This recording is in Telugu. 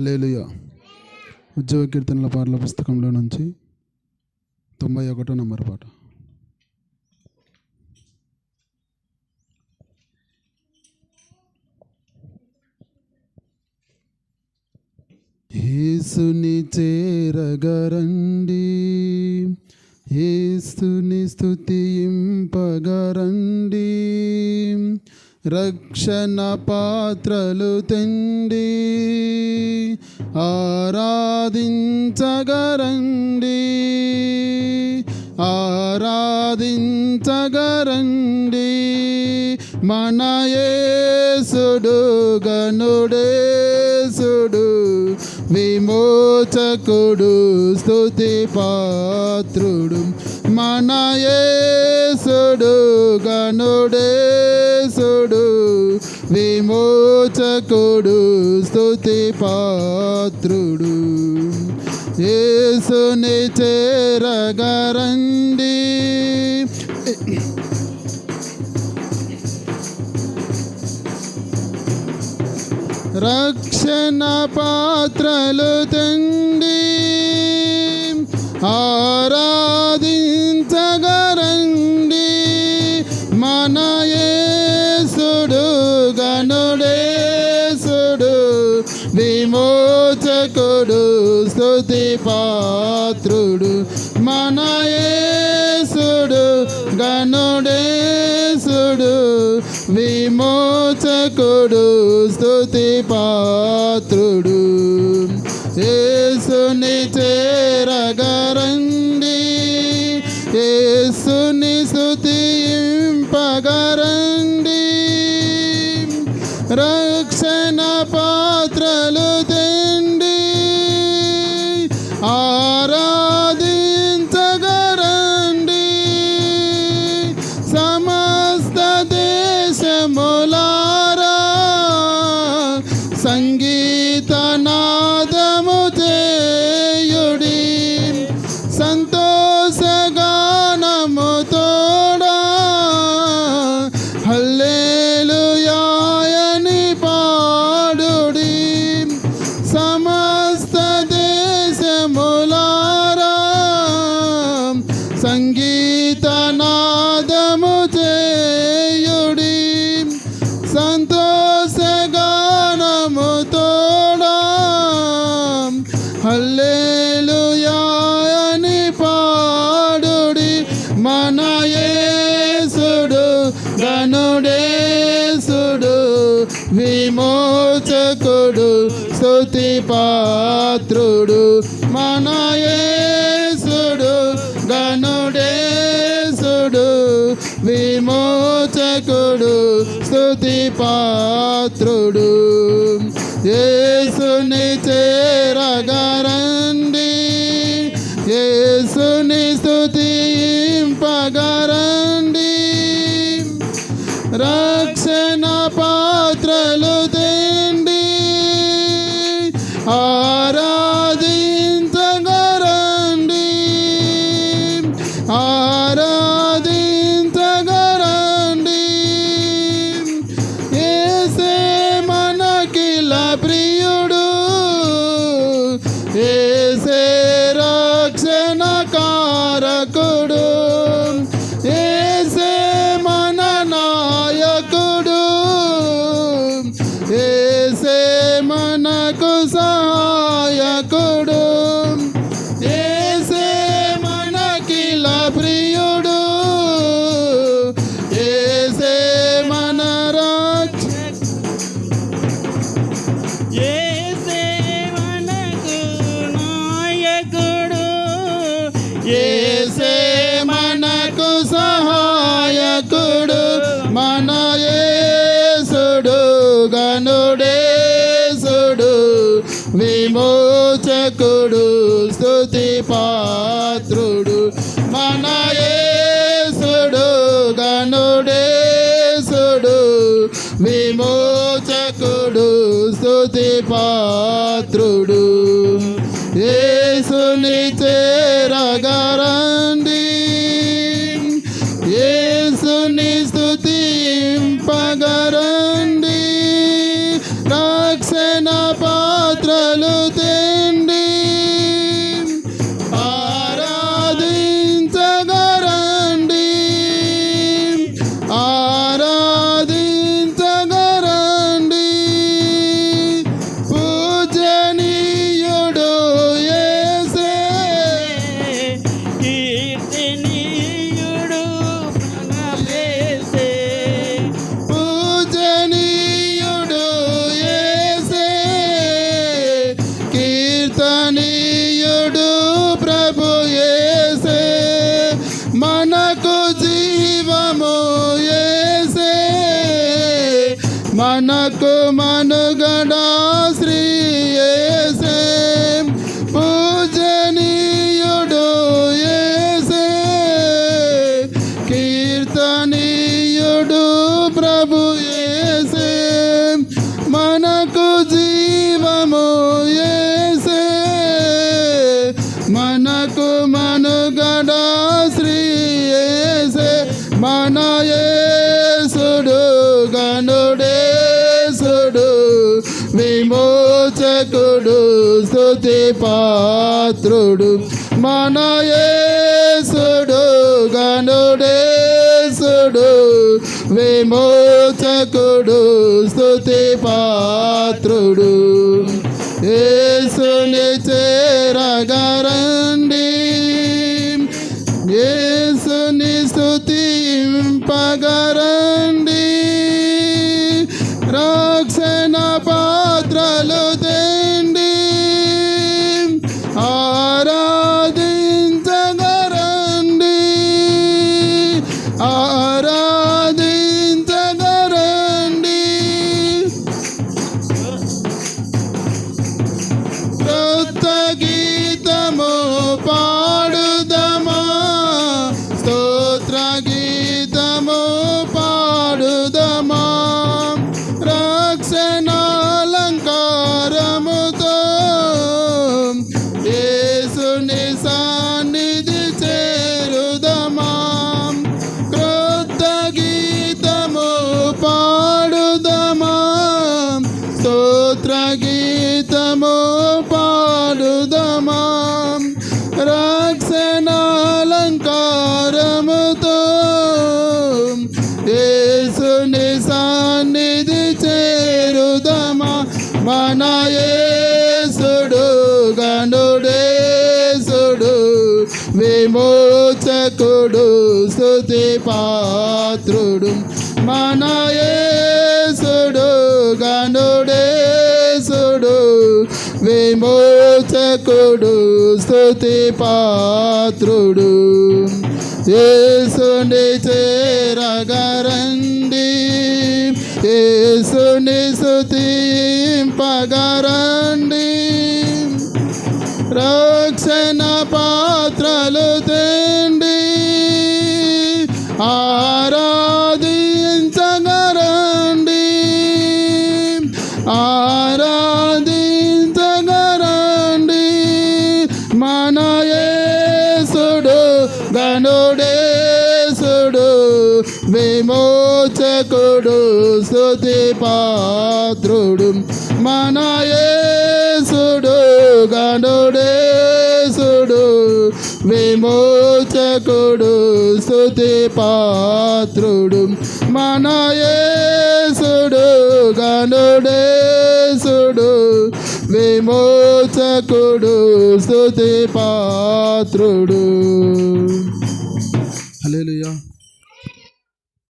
హలేలుయ ఉద్యోగ కీర్తనల పాటల పుస్తకంలో నుంచి తొంభై ఒకటో నంబర్ పాట. యేసుని చేరగరండి. యేసుని స్థుతింపగరండి రక్షణ పాత్రలు తెండి. ఆరాధించగరండి. ఆరాధించగరండి. మన యేసుడు గనుడేసుడు విమోచకుడు స్థుతి పాత్రుడు మన యేసుడు గనుడేసుడు విమో విమోచకుడు స్థుతి పాత్రుడు. యేసుని చేరగరండి. రక్షణ పాత్రలు తండి ఆరాధించగరండి. మన ఏ విమోచకుడు స్తుతి పాత్రుడు మన యేసుడు గనుడేసుడు విమోచకుడు స్తుతి పాత్రుడు. ఏ మన యేసుడు గనుడేసుడు విమోచకుడు స్తుతి పాత్రుడు మన యేసుడు గనుడేసుడు విమోచకుడు స్తుతి పాత్రుడు యేసుని చేరగరం రక్షణ పాత్రలు తెండి ఆరాధించగరండి. ఆరాధించగరండి. ఏసే మనకిల ప్రియ మనకు సహాయకుడు పాత్రుడు మన యేసుడు గనుడేసుడు విమోచకుడు స్తుతి పాత్రుడు మనకు మనుగడ శ్రీయేసే మన యేసుడు గనుడేసుడు విమోచకుడు స్థుతి పాత్రుడు మన యేసుడు గనుడేసుడు విమోచకుడు స్థుతి పాత్రుడు. ఆరాధించగరండి మనయేసుడు గనుడేసుడు విమోచకుడు స్థుతి పాత్రుడు మనయేసుడు గనుడేసుడు విమోచకుడు స్థుతి పాత్రుడు యేసుని చేరగరండి. యేసుని స్తుతింపగరండి. రక్షణ పాత్రలు తెండి ఆరాధించగరండి. ఆరాధించగరండి. మన యేసుడు గనుడేసుడు విమో విమోచకుడు స్థుతి పాత్రుడు మన యేసుడు గనుడేసుడు విమోచకుడు స్థుతి పాత్రుడు మన యేసుడు గనుడేసుడు విమోచకుడు స్థుతి పాత్రుడు. హల్లెలూయా.